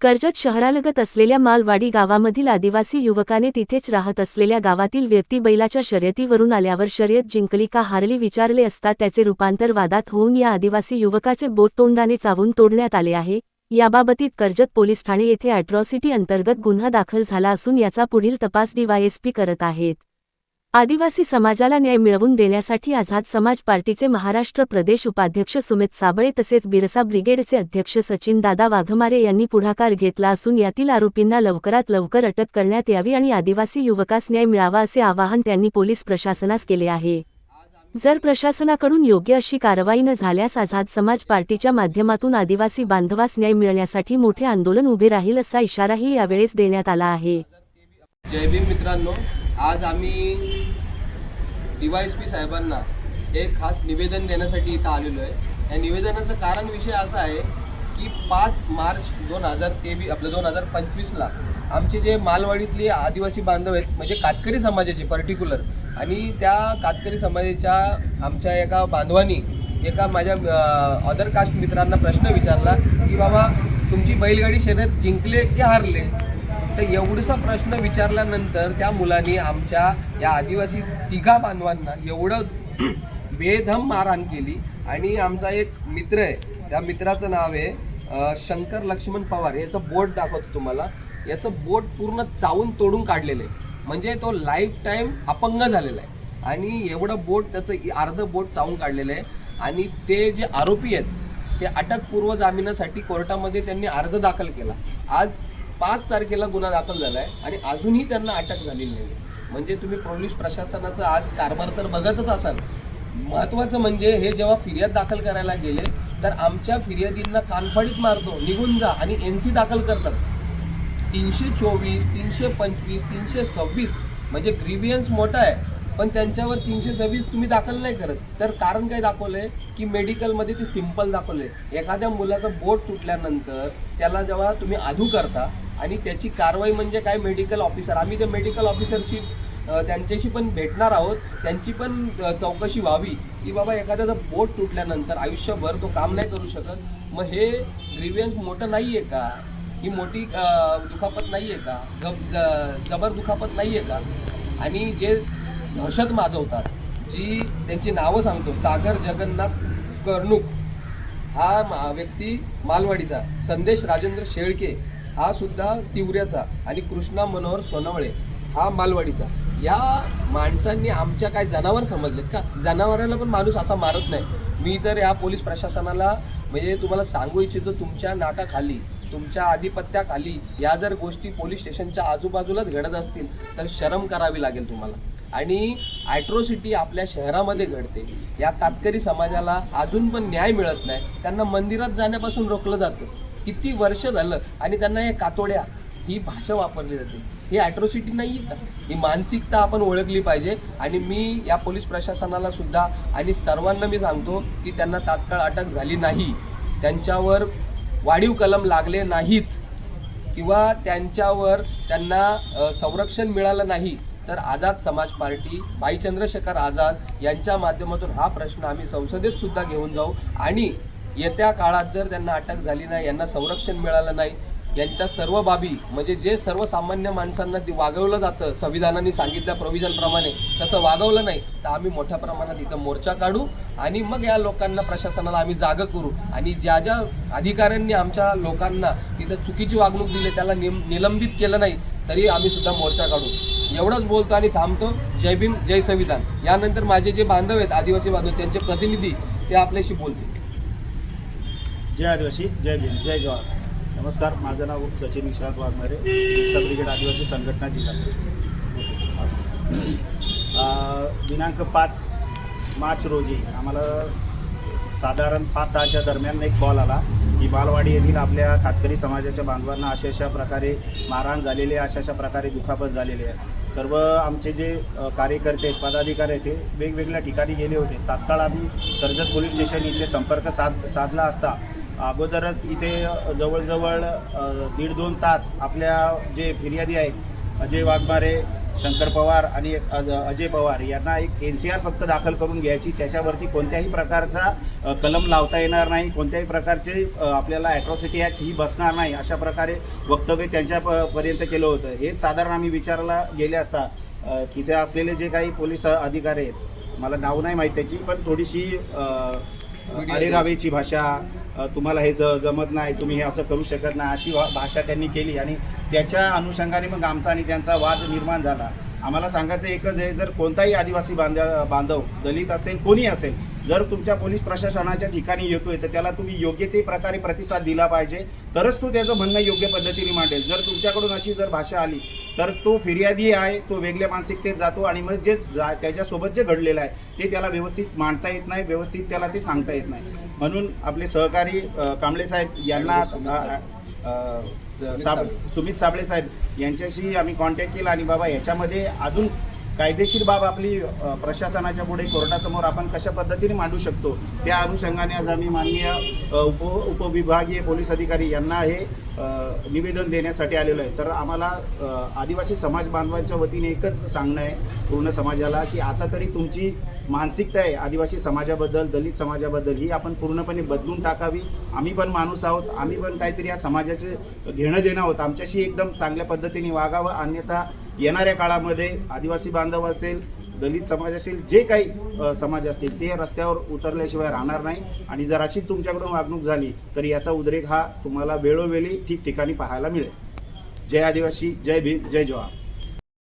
कर्जत शहरालगत असलेल्या मालवाडी गावामधील आदिवासी युवकाने तिथेच राहत असलेल्या गावातील व्यक्ती बैलाच्या शर्यतीवरून आल्यावर शर्यत जिंकली का हारली विचारले असता त्याचे रूपांतर वादात होऊन या आदिवासी युवकाचे बोट तोंडाने चावून तोडण्यात आले आहे. याबाबतीत कर्जत पोलीस ठाणे येथे अॅट्रॉसिटी अंतर्गत गुन्हा दाखल झाला असून याचा पुढील तपास डीवायएसपी करत आहेत. आदिवासी समाजाला न्याय मिळवून देण्यासाठी आझाद समाज पार्टीचे महाराष्ट्र प्रदेश उपाध्यक्ष सुमित साबळे तसेच बिरसा ब्रिगेडचे अध्यक्ष सचिन दादा वाघमारे यांनी पुढाकार घेतला असून यातील आरोपींना लवकरात लवकर अटक करण्यात यावी आणि आदिवासी युवकास न्याय मिळावा असे आवाहन त्यांनी पोलीस प्रशासनास केले आहे. जर प्रशासनाकडून योग्य अशी कारवाई न झाल्यास आझाद समाज पार्टीच्या माध्यमातून आदिवासी बांधवास न्याय मिळण्यासाठी मोठे आंदोलन उभे राहील असा इशाराही यावेळेस देण्यात आला आहे. जय भीम मित्रांनो आज आम्ही डी वाय एस पी साहेबांना एक खास निवेदन देण्यासाठी इथं आलेलो आहे. या निवेदनाचं कारण विषय असा आहे की पाच मार्च दोन हजार तेवीस आपलं दोन हजार पंचवीसला आमचे जे मालवाडीतले आदिवासी बांधव आहेत म्हणजे कातकरी समाजाचे पर्टिक्युलर आणि त्या कातकरी समाजाच्या आमच्या एका बांधवांनी एका माझ्या अदर कास्ट मित्रांना प्रश्न विचारला की बाबा तुमची बैलगाडी शर्यत जिंकले की हारले? तर एवढसा प्रश्न विचारल्यानंतर त्या मुलांनी आमच्या या आदिवासी तिघा बांधवांना एवढं बेधम मारहाण केली. आणि आमचा एक मित्र आहे त्या मित्राचं नाव आहे शंकर लक्ष्मण पवार. याचं बोट दाखवतो तुम्हाला. याचं बोट पूर्ण चावून तोडून काढलेलं आहे. म्हणजे तो लाईफ टाईम अपंग झालेला आहे. आणि एवढं बोट त्याचं अर्धं बोट चावून काढलेलं आहे. आणि ते जे आरोपी आहेत ते अटकपूर्व जामिनासाठी कोर्टामध्ये त्यांनी अर्ज दाखल केला. आज पाच तारखेला गुन्हा दाखल झाला आहे आणि अजूनही त्यांना अटक झालेली नाही. म्हणजे तुम्ही पोलीस प्रशासनाचं आज कारभार तर बघतच असाल. महत्त्वाचं म्हणजे हे जेव्हा फिर्याद दाखल करायला गेले तर आमच्या फिर्यादींना कानफडीत मारतो निघून जा आणि एन सी दाखल करतात. तीनशे चोवीस तीनशे पंचवीस तीनशे सव्वीस म्हणजे ग्रीवियन्स मोठा आहे. पण त्यांच्यावर तीनशे सव्वीस तुम्ही दाखल नाही करत. तर कारण काय दाखवलंय? की मेडिकलमध्ये ते सिंपल दाखवलंय. एखाद्या मुलाचं बोट तुटल्यानंतर त्याला जेव्हा तुम्ही आधू करता आणि त्याची कारवाई म्हणजे काय? मेडिकल ऑफिसर आम्ही ते मेडिकल ऑफिसरशी त्यांच्याशी पण भेटणार आहोत. त्यांची पण चौकशी व्हावी की बाबा एखाद्याचं बोट तुटल्यानंतर आयुष्यभर तो काम नाही करू शकत. मग हे ग्रीवियन्स मोठं नाही आहे का? ही मोठी दुखापत नाही आहे का? गब ज जबर दुखापत नाही आहे का? आणि जे दहशत माजवतात जी त्यांची नावं सांगतो सागर जगन्नाथ कर्णूक हा व्यक्ती मालवाडीचा. संदेश राजेंद्र शेळके. हा सुद्धा तिवऱ्याचा आणि कृष्णा मनोहर सोनवळे हा मालवाडीचा. या माणसांनी आमच्या काय जनावर समजलेत का? जनावराला पण माणूस असा मारत नाही. मी तर या पोलीस प्रशासनाला म्हणजे तुम्हाला सांगू इच्छितो तुमच्या नाटाखाली तुमच्या आधिपत्याखाली या जर गोष्टी पोलीस स्टेशनच्या आजूबाजूलाच घडत असतील तर शरम करावी लागेल तुम्हाला. आणि ॲट्रोसिटी आपल्या शहरामध्ये घडते. या कातकरी समाजाला अजून पण न्याय मिळत नाही. त्यांना मंदिरात जाण्यापासून रोखलं जातं. किती वर्ष झालं आणि त्यांना हे कातोड्या ही भाषा वापरली जाते. ही ॲट्रोसिटी नाही आहे ही मानसिकता आपण ओळखली पाहिजे. आणि मी या पोलीस प्रशासनाला सुद्धा आणि सर्वांना मी सांगतो की त्यांना तात्काळ अटक झाली नाही. त्यांच्यावर वाढीव कलम लागले नाहीत. किंवा त्यांच्यावर त्यांना संरक्षण मिळालं नाही तर आझाद समाज पार्टी भाई चंद्रशेखर आझाद यांच्या माध्यमातून हा प्रश्न आम्ही संसदेत सुद्धा घेऊन जाऊ. आणि येत्या काळात जर त्यांना अटक झाली नाही यांना संरक्षण मिळालं नाही यांच्या सर्व बाबी म्हणजे जे सर्वसामान्य माणसांना ते वागवलं जातं संविधानाने सांगितल्या प्रोव्हिजनप्रमाणे तसं वागवलं नाही तर आम्ही मोठ्या प्रमाणात इथं मोर्चा काढू आणि मग या लोकांना प्रशासनाला आम्ही जागं करू. आणि ज्या ज्या अधिकाऱ्यांनी आमच्या लोकांना तिथं चुकीची वागणूक दिली त्याला निम निलंबित केलं नाही तरी आम्ही सुद्धा मोर्चा काढू. एवढंच बोलतो आणि थांबतो. जय भीम जय संविधान. यानंतर माझे जे बांधव आहेत आदिवासी बांधव त्यांचे प्रतिनिधी ते आपल्याशी बोलतील. जय आदिवासी जय भीम जय जवाहर. नमस्कार माझं नाव सचिन विश्रांत वाघमारे सब ब्रिगेड आदिवासी संघटना जिल्हा सचिव. दिनांक पाच मार्च रोजी आम्हाला साधारण पाच सहाच्या दरम्यान एक कॉल आला की बालवाडी येथील आपल्या कातकरी समाजाच्या बांधवांना अशा अशा प्रकारे मारहाण झालेली आहे अशा अशा प्रकारे दुखापत झालेली आहे. सर्व आमचे जे कार्यकर्ते आहेत, पदाधिकारी आहेत ते वेगवेगळ्या ठिकाणी गेले होते. तात्काळ आम्ही कर्जत पोलीस स्टेशन इथे संपर्क साध साधला असता अगोदरच इथे जवळजवळ दीड दोन तास आपल्या जे फिर्यादी आहेत अजय वाघमारे शंकर पवार आणि अज- अजय पवार यांना एक एन सी आर फक्त दाखल करून घ्यायची. त्याच्यावरती कोणत्याही प्रकारचा कलम लावता येणार नाही. कोणत्याही प्रकारचे आपल्याला ॲट्रॉसिटी ॲक्ट ही बसणार नाही अशा प्रकारे वक्तव्य त्यांच्या प- पर्यंत केलं होतं. हेच साधारण आम्ही विचारायला गेले असता तिथे असलेले जे काही पोलीस अधिकारी आहेत मला नाव नाही माहीत त्याची पण थोडीशी अरेरावेची भाषा तुम्हाला हे ज जमत नाही तुम्ही हे असं करू शकत नाही अशी भाषा त्यांनी केली. आणि त्याच्या अनुषंगाने मग आमचा आणि त्यांचा वाद निर्माण झाला. आम्हाला सांगायचं एकच आहे जर कोणताही आदिवासी बांधा बांधव दलित असेल कोणी असेल जर तुमच्या पोलीस प्रशासनाच्या ठिकाणी येतोय तर त्याला तुम्ही योग्य ते प्रकारे प्रतिसाद दिला पाहिजे. तरच तो त्याचं म्हणणं योग्य पद्धतीने मांडेल. जर तुमच्याकडून अशी जर भाषा आली तर तो फिर्यादी आहे तो वेगळ्या मानसिकतेत जातो आणि मग जे जा त्याच्यासोबत जे घडलेलं आहे ते त्याला व्यवस्थित मांडता येत नाही व्यवस्थित त्याला ते सांगता येत नाही. म्हणून आपले सहकारी कांबळे साहेब यांना साब सुमित साबळे साहेब यांच्याशी आम्ही कॉन्टॅक्ट केला आणि बाबा याच्यामध्ये अजून कायदेशीर बाब आपली प्रशासनाच्या पुढे कोर्टासमोर आपण कशा पद्धतीने मांडू शकतो त्या अनुषंगाने आज आम्ही माननीय उप उपविभागीय पोलीस अधिकारी यांना हे निवेदन देण्यासाठी आलेलो आहे. तर आम्हाला आदिवासी समाज बांधवांच्या वतीने एकच सांगणं आहे पूर्ण समाजाला की आता तरी तुमची मानसिकता आहे आदिवासी समाजाबद्दल दलित समाजाबद्दल ही आपण पूर्णपणे बदलून टाकावी. आम्ही पण माणूस आहोत आम्ही पण काहीतरी या समाजाचे घेणं देणं आहोत. आमच्याशी एकदम चांगल्या पद्धतीने वागावं अन्यथा येणाऱ्या काळामध्ये आदिवासी बांधव असेल दलित समाज असेल जे काही समाज असतील ते रस्त्यावर उतरल्याशिवाय राहणार नाही. आणि जर अशी तुमच्याकडून वागणूक झाली तर याचा उद्रेक हा तुम्हाला वेळोवेळी ठिकठिकाणी पाहायला मिळेल. जय आदिवासी जय भीम जय जवाहर.